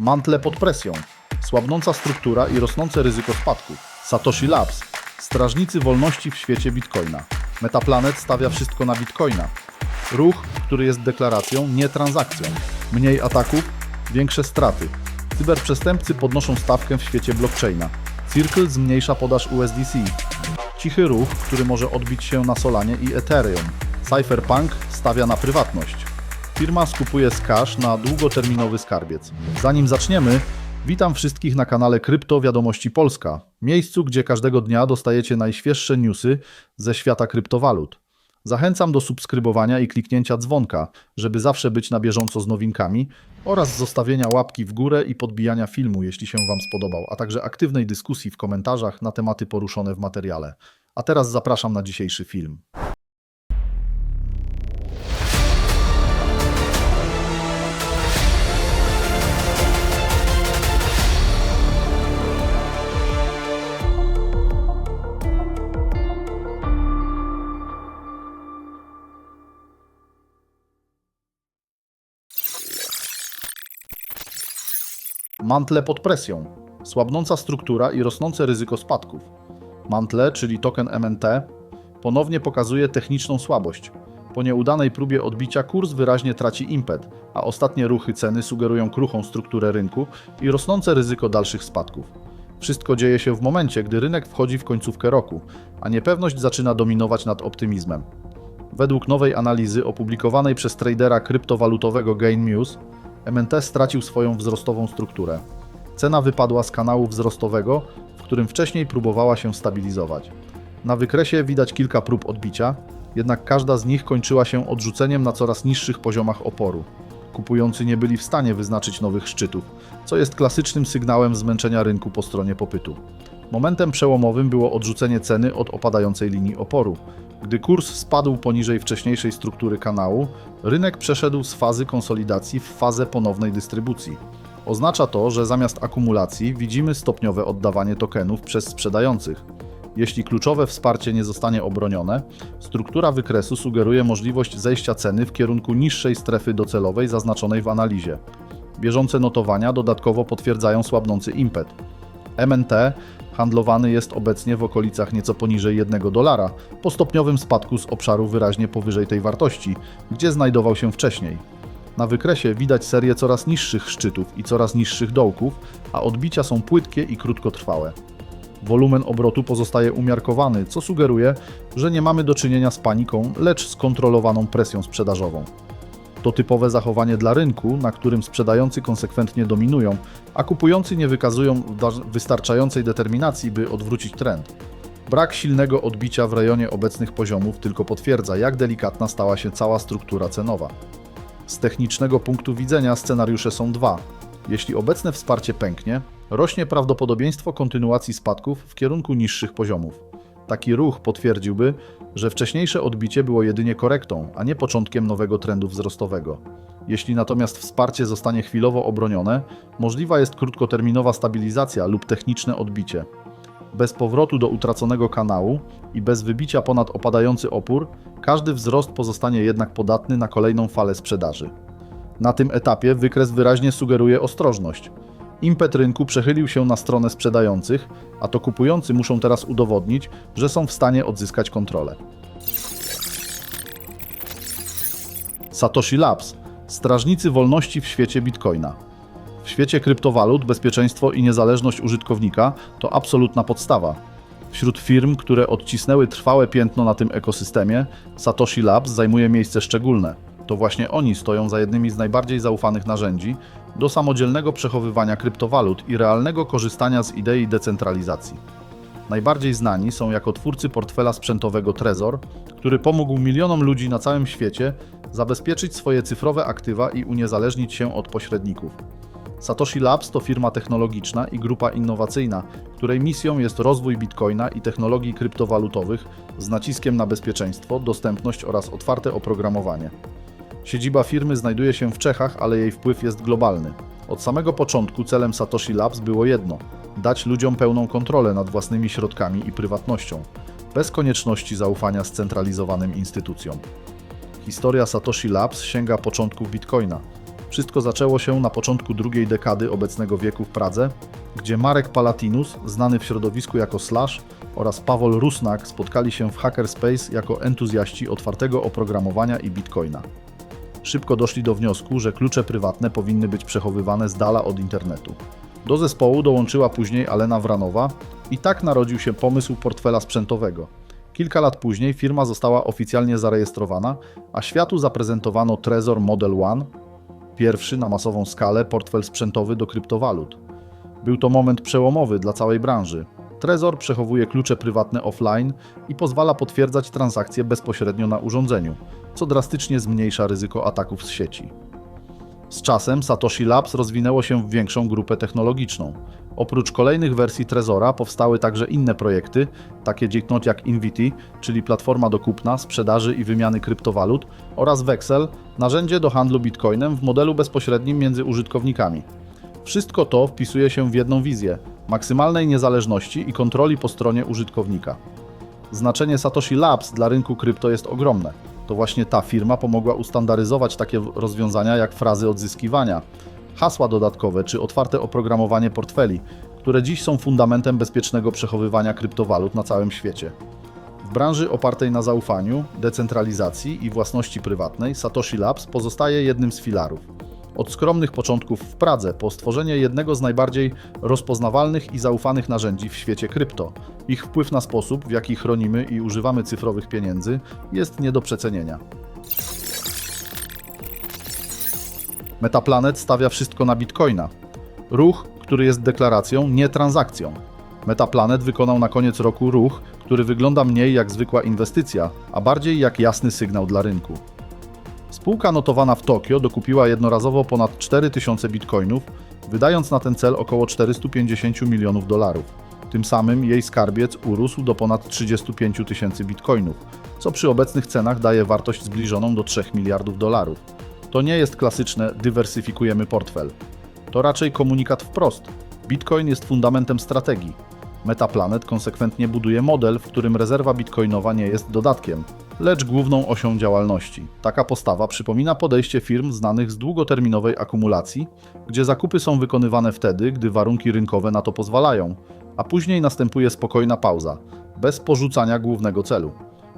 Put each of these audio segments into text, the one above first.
Mantle pod presją, słabnąca struktura i rosnące ryzyko spadku. Satoshi Labs, strażnicy wolności w świecie Bitcoina. Metaplanet stawia wszystko na Bitcoina. Ruch, który jest deklaracją, nie transakcją. Mniej ataków, większe straty. Cyberprzestępcy podnoszą stawkę w świecie blockchaina. Circle zmniejsza podaż USDC. Cichy ruch, który może odbić się na Solanie i Ethereum. Cypherpunk stawia na prywatność. Firma skupuje cash na długoterminowy skarbiec. Zanim zaczniemy, witam wszystkich na kanale Krypto Wiadomości Polska, miejscu, gdzie każdego dnia dostajecie najświeższe newsy ze świata kryptowalut. Zachęcam do subskrybowania i kliknięcia dzwonka, żeby zawsze być na bieżąco z nowinkami oraz zostawienia łapki w górę i podbijania filmu, jeśli się Wam spodobał, a także aktywnej dyskusji w komentarzach na tematy poruszone w materiale. A teraz zapraszam na dzisiejszy film. Mantle pod presją, słabnąca struktura i rosnące ryzyko spadków. Mantle, czyli token MNT, ponownie pokazuje techniczną słabość. Po nieudanej próbie odbicia kurs wyraźnie traci impet, a ostatnie ruchy ceny sugerują kruchą strukturę rynku i rosnące ryzyko dalszych spadków. Wszystko dzieje się w momencie, gdy rynek wchodzi w końcówkę roku, a niepewność zaczyna dominować nad optymizmem. Według nowej analizy opublikowanej przez tradera kryptowalutowego Gain News, MNT stracił swoją wzrostową strukturę. Cena wypadła z kanału wzrostowego, w którym wcześniej próbowała się stabilizować. Na wykresie widać kilka prób odbicia, jednak każda z nich kończyła się odrzuceniem na coraz niższych poziomach oporu. Kupujący nie byli w stanie wyznaczyć nowych szczytów, co jest klasycznym sygnałem zmęczenia rynku po stronie popytu. Momentem przełomowym było odrzucenie ceny od opadającej linii oporu. Gdy kurs spadł poniżej wcześniejszej struktury kanału, rynek przeszedł z fazy konsolidacji w fazę ponownej dystrybucji. Oznacza to, że zamiast akumulacji widzimy stopniowe oddawanie tokenów przez sprzedających. Jeśli kluczowe wsparcie nie zostanie obronione, struktura wykresu sugeruje możliwość zejścia ceny w kierunku niższej strefy docelowej zaznaczonej w analizie. Bieżące notowania dodatkowo potwierdzają słabnący impet. MNT handlowany jest obecnie w okolicach nieco poniżej 1 dolara, po stopniowym spadku z obszaru wyraźnie powyżej tej wartości, gdzie znajdował się wcześniej. Na wykresie widać serię coraz niższych szczytów i coraz niższych dołków, a odbicia są płytkie i krótkotrwałe. Wolumen obrotu pozostaje umiarkowany, co sugeruje, że nie mamy do czynienia z paniką, lecz z kontrolowaną presją sprzedażową. To typowe zachowanie dla rynku, na którym sprzedający konsekwentnie dominują, a kupujący nie wykazują wystarczającej determinacji, by odwrócić trend. Brak silnego odbicia w rejonie obecnych poziomów tylko potwierdza, jak delikatna stała się cała struktura cenowa. Z technicznego punktu widzenia scenariusze są dwa. Jeśli obecne wsparcie pęknie, rośnie prawdopodobieństwo kontynuacji spadków w kierunku niższych poziomów. Taki ruch potwierdziłby, że wcześniejsze odbicie było jedynie korektą, a nie początkiem nowego trendu wzrostowego. Jeśli natomiast wsparcie zostanie chwilowo obronione, możliwa jest krótkoterminowa stabilizacja lub techniczne odbicie. Bez powrotu do utraconego kanału i bez wybicia ponad opadający opór, każdy wzrost pozostanie jednak podatny na kolejną falę sprzedaży. Na tym etapie wykres wyraźnie sugeruje ostrożność. Impet rynku przechylił się na stronę sprzedających, a to kupujący muszą teraz udowodnić, że są w stanie odzyskać kontrolę. Satoshi Labs strażnicy wolności w świecie Bitcoina. W świecie kryptowalut bezpieczeństwo i niezależność użytkownika to absolutna podstawa. Wśród firm, które odcisnęły trwałe piętno na tym ekosystemie, Satoshi Labs zajmuje miejsce szczególne. To właśnie oni stoją za jednymi z najbardziej zaufanych narzędzi do samodzielnego przechowywania kryptowalut i realnego korzystania z idei decentralizacji. Najbardziej znani są jako twórcy portfela sprzętowego Trezor, który pomógł milionom ludzi na całym świecie zabezpieczyć swoje cyfrowe aktywa i uniezależnić się od pośredników. Satoshi Labs to firma technologiczna i grupa innowacyjna, której misją jest rozwój bitcoina i technologii kryptowalutowych z naciskiem na bezpieczeństwo, dostępność oraz otwarte oprogramowanie. Siedziba firmy znajduje się w Czechach, ale jej wpływ jest globalny. Od samego początku celem Satoshi Labs było jedno: dać ludziom pełną kontrolę nad własnymi środkami i prywatnością, bez konieczności zaufania scentralizowanym instytucjom. Historia Satoshi Labs sięga początków Bitcoina. Wszystko zaczęło się na początku drugiej dekady obecnego wieku w Pradze, gdzie Marek Palatinus, znany w środowisku jako Slash, oraz Pawol Rusnak spotkali się w Hackerspace jako entuzjaści otwartego oprogramowania i bitcoina. Szybko doszli do wniosku, że klucze prywatne powinny być przechowywane z dala od internetu. Do zespołu dołączyła później Alena Wranowa i tak narodził się pomysł portfela sprzętowego. Kilka lat później firma została oficjalnie zarejestrowana, a światu zaprezentowano Trezor Model One, pierwszy na masową skalę portfel sprzętowy do kryptowalut. Był to moment przełomowy dla całej branży. Trezor przechowuje klucze prywatne offline i pozwala potwierdzać transakcje bezpośrednio na urządzeniu, co drastycznie zmniejsza ryzyko ataków z sieci. Z czasem Satoshi Labs rozwinęło się w większą grupę technologiczną. Oprócz kolejnych wersji Trezora powstały także inne projekty, takie dzieknot jak Invity, czyli platforma do kupna, sprzedaży i wymiany kryptowalut, oraz Vexel, narzędzie do handlu bitcoinem w modelu bezpośrednim między użytkownikami. Wszystko to wpisuje się w jedną wizję maksymalnej niezależności i kontroli po stronie użytkownika. Znaczenie Satoshi Labs dla rynku krypto jest ogromne. To właśnie ta firma pomogła ustandaryzować takie rozwiązania jak frazy odzyskiwania, hasła dodatkowe czy otwarte oprogramowanie portfeli, które dziś są fundamentem bezpiecznego przechowywania kryptowalut na całym świecie. W branży opartej na zaufaniu, decentralizacji i własności prywatnej Satoshi Labs pozostaje jednym z filarów. Od skromnych początków w Pradze po stworzenie jednego z najbardziej rozpoznawalnych i zaufanych narzędzi w świecie krypto, ich wpływ na sposób, w jaki chronimy i używamy cyfrowych pieniędzy, jest nie do przecenienia. Metaplanet stawia wszystko na bitcoina. Ruch, który jest deklaracją, nie transakcją. Metaplanet wykonał na koniec roku ruch, który wygląda mniej jak zwykła inwestycja, a bardziej jak jasny sygnał dla rynku. Spółka notowana w Tokio dokupiła jednorazowo ponad 4000 bitcoinów, wydając na ten cel około 450 milionów dolarów. Tym samym jej skarbiec urósł do ponad 35 tysięcy bitcoinów, co przy obecnych cenach daje wartość zbliżoną do 3 miliardów dolarów. To nie jest klasyczne dywersyfikujemy portfel. To raczej komunikat wprost. Bitcoin jest fundamentem strategii. Metaplanet konsekwentnie buduje model, w którym rezerwa bitcoinowa nie jest dodatkiem, lecz główną osią działalności. Taka postawa przypomina podejście firm znanych z długoterminowej akumulacji, gdzie zakupy są wykonywane wtedy, gdy warunki rynkowe na to pozwalają, a później następuje spokojna pauza, bez porzucania głównego celu.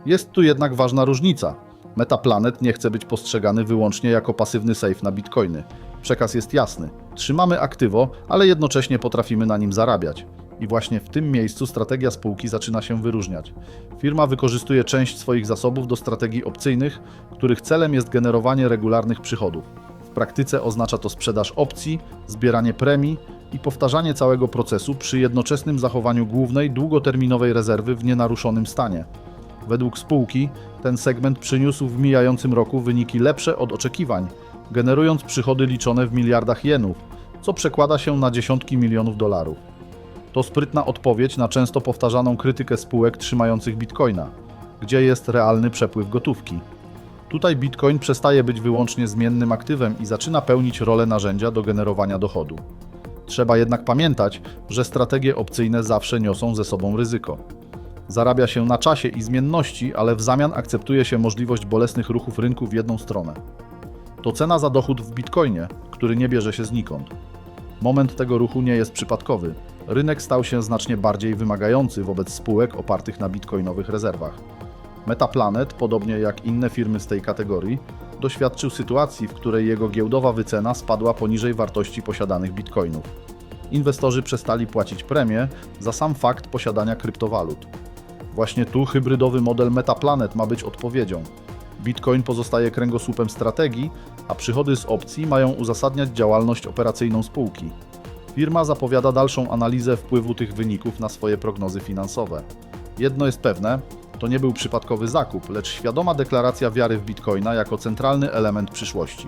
Jest tu jednak ważna różnica. Metaplanet nie chce być postrzegany wyłącznie jako pasywny safe na bitcoiny. Przekaz jest jasny. Trzymamy aktywo, ale jednocześnie potrafimy na nim zarabiać. I właśnie w tym miejscu strategia spółki zaczyna się wyróżniać. Firma wykorzystuje część swoich zasobów do strategii opcyjnych, których celem jest generowanie regularnych przychodów. W praktyce oznacza to sprzedaż opcji, zbieranie premii i powtarzanie całego procesu przy jednoczesnym zachowaniu głównej, długoterminowej rezerwy w nienaruszonym stanie. Według spółki ten segment przyniósł w mijającym roku wyniki lepsze od oczekiwań, generując przychody liczone w miliardach jenów, co przekłada się na dziesiątki milionów dolarów. To sprytna odpowiedź na często powtarzaną krytykę spółek trzymających bitcoina, gdzie jest realny przepływ gotówki. Tutaj bitcoin przestaje być wyłącznie zmiennym aktywem i zaczyna pełnić rolę narzędzia do generowania dochodu. Trzeba jednak pamiętać, że strategie opcyjne zawsze niosą ze sobą ryzyko. Zarabia się na czasie i zmienności, ale w zamian akceptuje się możliwość bolesnych ruchów rynku w jedną stronę. To cena za dochód w bitcoinie, który nie bierze się znikąd. Moment tego ruchu nie jest przypadkowy. Rynek stał się znacznie bardziej wymagający wobec spółek opartych na bitcoinowych rezerwach. Metaplanet, podobnie jak inne firmy z tej kategorii, doświadczył sytuacji, w której jego giełdowa wycena spadła poniżej wartości posiadanych bitcoinów. Inwestorzy przestali płacić premię za sam fakt posiadania kryptowalut. Właśnie tu hybrydowy model Metaplanet ma być odpowiedzią. Bitcoin pozostaje kręgosłupem strategii, a przychody z opcji mają uzasadniać działalność operacyjną spółki. Firma zapowiada dalszą analizę wpływu tych wyników na swoje prognozy finansowe. Jedno jest pewne, to nie był przypadkowy zakup, lecz świadoma deklaracja wiary w Bitcoina jako centralny element przyszłości.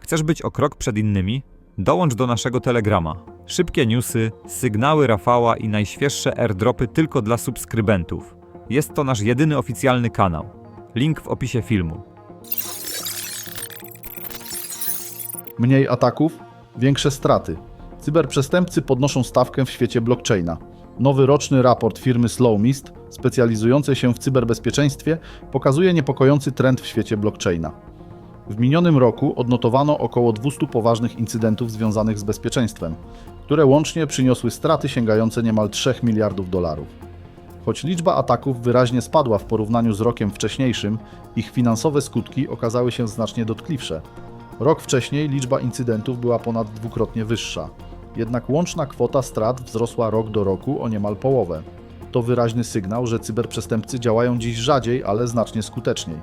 Chcesz być o krok przed innymi? Dołącz do naszego Telegrama. Szybkie newsy, sygnały Rafała i najświeższe airdropy tylko dla subskrybentów. Jest to nasz jedyny oficjalny kanał. Link w opisie filmu. Mniej ataków, większe straty. Cyberprzestępcy podnoszą stawkę w świecie blockchaina. Nowy roczny raport firmy Slowmist, specjalizującej się w cyberbezpieczeństwie, pokazuje niepokojący trend w świecie blockchaina. W minionym roku odnotowano około 200 poważnych incydentów związanych z bezpieczeństwem, które łącznie przyniosły straty sięgające niemal 3 miliardów dolarów. Choć liczba ataków wyraźnie spadła w porównaniu z rokiem wcześniejszym, ich finansowe skutki okazały się znacznie dotkliwsze. Rok wcześniej liczba incydentów była ponad dwukrotnie wyższa. Jednak łączna kwota strat wzrosła rok do roku o niemal połowę. To wyraźny sygnał, że cyberprzestępcy działają dziś rzadziej, ale znacznie skuteczniej.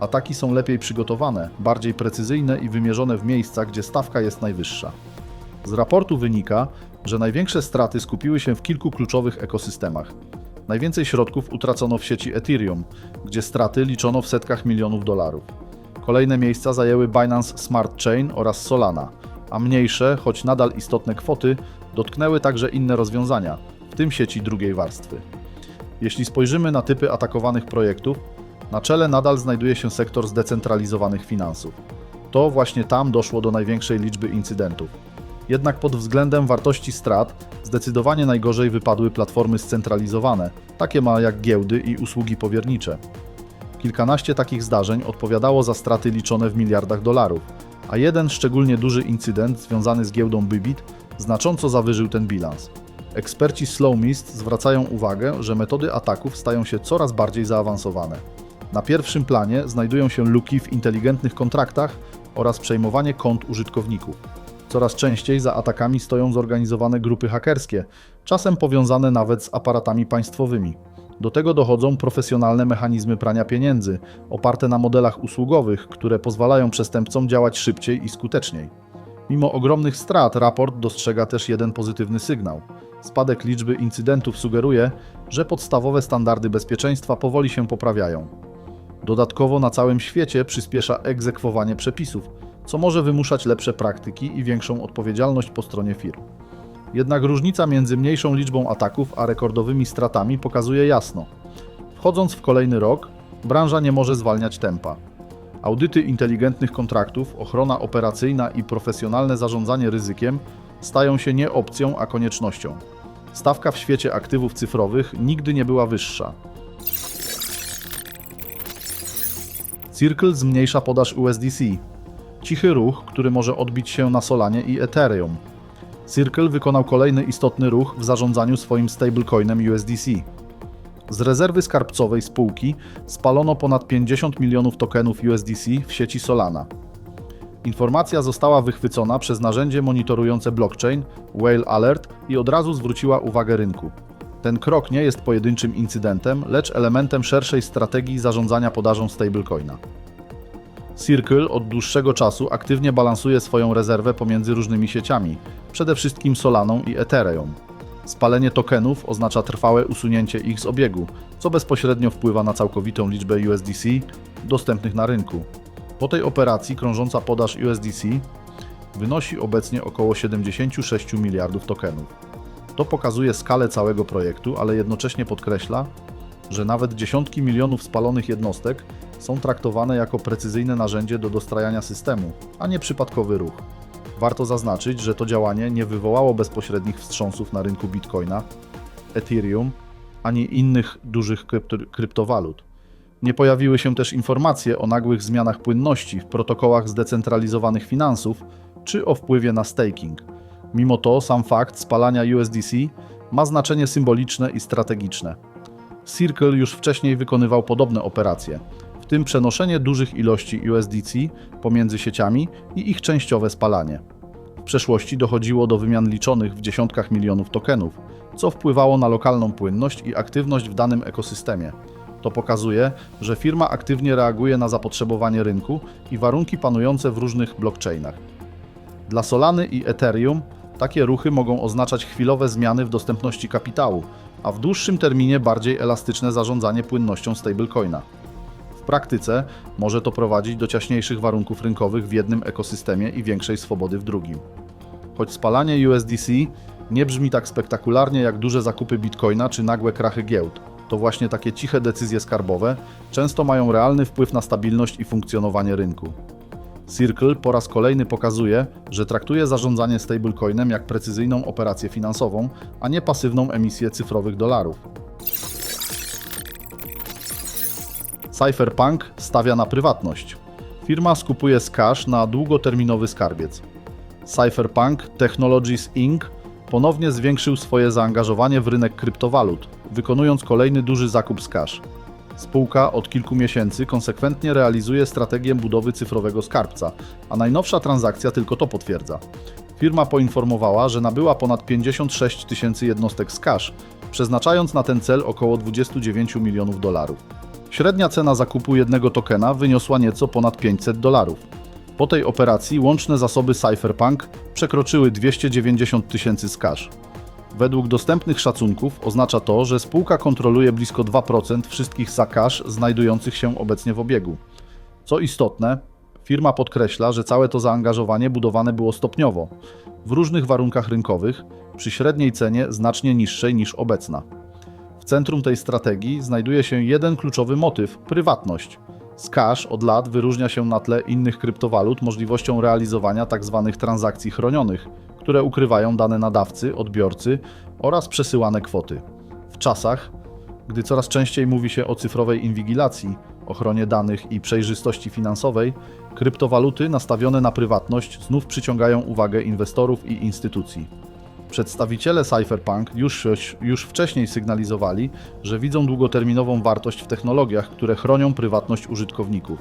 Ataki są lepiej przygotowane, bardziej precyzyjne i wymierzone w miejsca, gdzie stawka jest najwyższa. Z raportu wynika, że największe straty skupiły się w kilku kluczowych ekosystemach. Najwięcej środków utracono w sieci Ethereum, gdzie straty liczono w setkach milionów dolarów. Kolejne miejsca zajęły Binance Smart Chain oraz Solana, a mniejsze, choć nadal istotne kwoty, dotknęły także inne rozwiązania, w tym sieci drugiej warstwy. Jeśli spojrzymy na typy atakowanych projektów, na czele nadal znajduje się sektor zdecentralizowanych finansów. To właśnie tam doszło do największej liczby incydentów. Jednak pod względem wartości strat zdecydowanie najgorzej wypadły platformy scentralizowane, takie ma jak giełdy i usługi powiernicze. Kilkanaście takich zdarzeń odpowiadało za straty liczone w miliardach dolarów, a jeden szczególnie duży incydent związany z giełdą Bybit znacząco zawyżył ten bilans. Eksperci Slowmist zwracają uwagę, że metody ataków stają się coraz bardziej zaawansowane. Na pierwszym planie znajdują się luki w inteligentnych kontraktach oraz przejmowanie kont użytkowników. Coraz częściej za atakami stoją zorganizowane grupy hakerskie, czasem powiązane nawet z aparatami państwowymi. Do tego dochodzą profesjonalne mechanizmy prania pieniędzy, oparte na modelach usługowych, które pozwalają przestępcom działać szybciej i skuteczniej. Mimo ogromnych strat, raport dostrzega też jeden pozytywny sygnał. Spadek liczby incydentów sugeruje, że podstawowe standardy bezpieczeństwa powoli się poprawiają. Dodatkowo na całym świecie przyspiesza egzekwowanie przepisów, co może wymuszać lepsze praktyki i większą odpowiedzialność po stronie firm. Jednak różnica między mniejszą liczbą ataków a rekordowymi stratami pokazuje jasno. Wchodząc w kolejny rok, branża nie może zwalniać tempa. Audyty inteligentnych kontraktów, ochrona operacyjna i profesjonalne zarządzanie ryzykiem stają się nie opcją, a koniecznością. Stawka w świecie aktywów cyfrowych nigdy nie była wyższa. Circle zmniejsza podaż USDC. Cichy ruch, który może odbić się na Solanie i Ethereum. Circle wykonał kolejny istotny ruch w zarządzaniu swoim stablecoinem USDC. Z rezerwy skarbcowej spółki spalono ponad 50 milionów tokenów USDC w sieci Solana. Informacja została wychwycona przez narzędzie monitorujące blockchain Whale Alert i od razu zwróciła uwagę rynku. Ten krok nie jest pojedynczym incydentem, lecz elementem szerszej strategii zarządzania podażą stablecoina. Circle od dłuższego czasu aktywnie balansuje swoją rezerwę pomiędzy różnymi sieciami, przede wszystkim Solaną i Ethereum. Spalenie tokenów oznacza trwałe usunięcie ich z obiegu, co bezpośrednio wpływa na całkowitą liczbę USDC dostępnych na rynku. Po tej operacji krążąca podaż USDC wynosi obecnie około 76 miliardów tokenów. To pokazuje skalę całego projektu, ale jednocześnie podkreśla, że nawet dziesiątki milionów spalonych jednostek są traktowane jako precyzyjne narzędzie do dostrajania systemu, a nie przypadkowy ruch. Warto zaznaczyć, że to działanie nie wywołało bezpośrednich wstrząsów na rynku Bitcoina, Ethereum ani innych dużych krypto kryptowalut. Nie pojawiły się też informacje o nagłych zmianach płynności w protokołach zdecentralizowanych finansów czy o wpływie na staking. Mimo to sam fakt spalania USDC ma znaczenie symboliczne i strategiczne. Circle już wcześniej wykonywał podobne operacje, w tym przenoszenie dużych ilości USDC pomiędzy sieciami i ich częściowe spalanie. W przeszłości dochodziło do wymian liczonych w dziesiątkach milionów tokenów, co wpływało na lokalną płynność i aktywność w danym ekosystemie. To pokazuje, że firma aktywnie reaguje na zapotrzebowanie rynku i warunki panujące w różnych blockchainach. Dla Solany i Ethereum takie ruchy mogą oznaczać chwilowe zmiany w dostępności kapitału, a w dłuższym terminie bardziej elastyczne zarządzanie płynnością stablecoina. Praktyce może to prowadzić do ciaśniejszych warunków rynkowych w jednym ekosystemie i większej swobody w drugim. Choć spalanie USDC nie brzmi tak spektakularnie jak duże zakupy bitcoina czy nagłe krachy giełd, to właśnie takie ciche decyzje skarbowe często mają realny wpływ na stabilność i funkcjonowanie rynku. Circle po raz kolejny pokazuje, że traktuje zarządzanie stablecoinem jak precyzyjną operację finansową, a nie pasywną emisję cyfrowych dolarów. Cypherpunk stawia na prywatność. Firma skupuje Skash na długoterminowy skarbiec. Cypherpunk Technologies Inc. ponownie zwiększył swoje zaangażowanie w rynek kryptowalut, wykonując kolejny duży zakup Skash. Spółka od kilku miesięcy konsekwentnie realizuje strategię budowy cyfrowego skarbca, a najnowsza transakcja tylko to potwierdza. Firma poinformowała, że nabyła ponad 56 tysięcy jednostek z cash, przeznaczając na ten cel około 29 milionów dolarów. Średnia cena zakupu jednego tokena wyniosła nieco ponad 500 dolarów. Po tej operacji łączne zasoby Cypherpunk przekroczyły 290 tysięcy cash. Według dostępnych szacunków oznacza to, że spółka kontroluje blisko 2% wszystkich zakaż znajdujących się obecnie w obiegu. Co istotne, firma podkreśla, że całe to zaangażowanie budowane było stopniowo, w różnych warunkach rynkowych, przy średniej cenie znacznie niższej niż obecna. Centrum tej strategii znajduje się jeden kluczowy motyw prywatność. Skash od lat wyróżnia się na tle innych kryptowalut możliwością realizowania tzw. transakcji chronionych, które ukrywają dane nadawcy, odbiorcy oraz przesyłane kwoty. W czasach, gdy coraz częściej mówi się o cyfrowej inwigilacji, ochronie danych i przejrzystości finansowej, kryptowaluty nastawione na prywatność znów przyciągają uwagę inwestorów i instytucji. Przedstawiciele Cypherpunk już, już wcześniej sygnalizowali, że widzą długoterminową wartość w technologiach, które chronią prywatność użytkowników.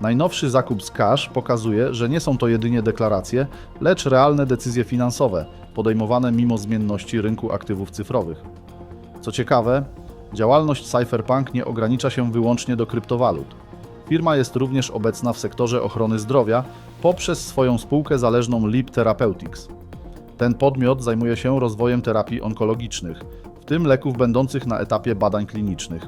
Najnowszy zakup z Cash pokazuje, że nie są to jedynie deklaracje, lecz realne decyzje finansowe, podejmowane mimo zmienności rynku aktywów cyfrowych. Co ciekawe, działalność Cypherpunk nie ogranicza się wyłącznie do kryptowalut. Firma jest również obecna w sektorze ochrony zdrowia poprzez swoją spółkę zależną Leap Therapeutics. Ten podmiot zajmuje się rozwojem terapii onkologicznych, w tym leków będących na etapie badań klinicznych.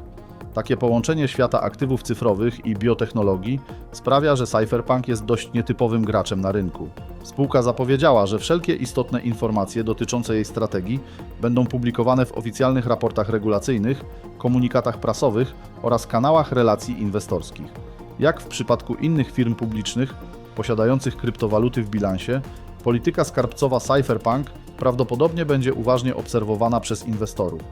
Takie połączenie świata aktywów cyfrowych i biotechnologii sprawia, że Cypherpunk jest dość nietypowym graczem na rynku. Spółka zapowiedziała, że wszelkie istotne informacje dotyczące jej strategii będą publikowane w oficjalnych raportach regulacyjnych, komunikatach prasowych oraz kanałach relacji inwestorskich. Jak w przypadku innych firm publicznych posiadających kryptowaluty w bilansie, polityka skarbcowa Cypherpunk prawdopodobnie będzie uważnie obserwowana przez inwestorów.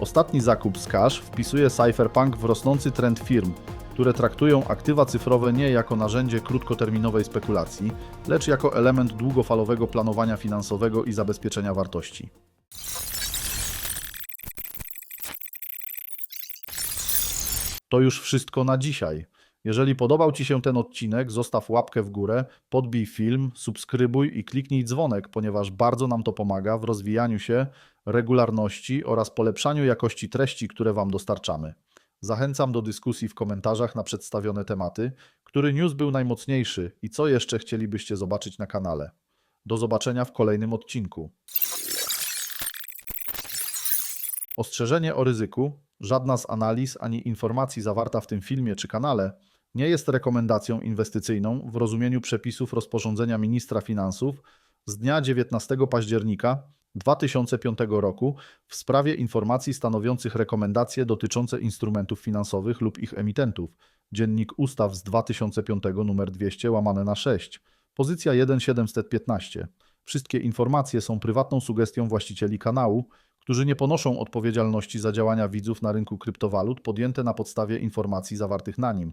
Ostatni zakup z cash wpisuje Cypherpunk w rosnący trend firm, które traktują aktywa cyfrowe nie jako narzędzie krótkoterminowej spekulacji, lecz jako element długofalowego planowania finansowego i zabezpieczenia wartości. To już wszystko na dzisiaj. Jeżeli podobał Ci się ten odcinek, zostaw łapkę w górę, podbij film, subskrybuj i kliknij dzwonek, ponieważ bardzo nam to pomaga w rozwijaniu się, regularności oraz polepszaniu jakości treści, które Wam dostarczamy. Zachęcam do dyskusji w komentarzach na przedstawione tematy, który news był najmocniejszy i co jeszcze chcielibyście zobaczyć na kanale. Do zobaczenia w kolejnym odcinku. Ostrzeżenie o ryzyku. Żadna z analiz ani informacji zawarta w tym filmie czy kanale nie jest rekomendacją inwestycyjną w rozumieniu przepisów rozporządzenia ministra finansów z dnia 19 października 2005 roku w sprawie informacji stanowiących rekomendacje dotyczące instrumentów finansowych lub ich emitentów. Dziennik Ustaw z 2005 nr 200 łamane na 6. Pozycja 1715. Wszystkie informacje są prywatną sugestią właścicieli kanału, którzy nie ponoszą odpowiedzialności za działania widzów na rynku kryptowalut podjęte na podstawie informacji zawartych na nim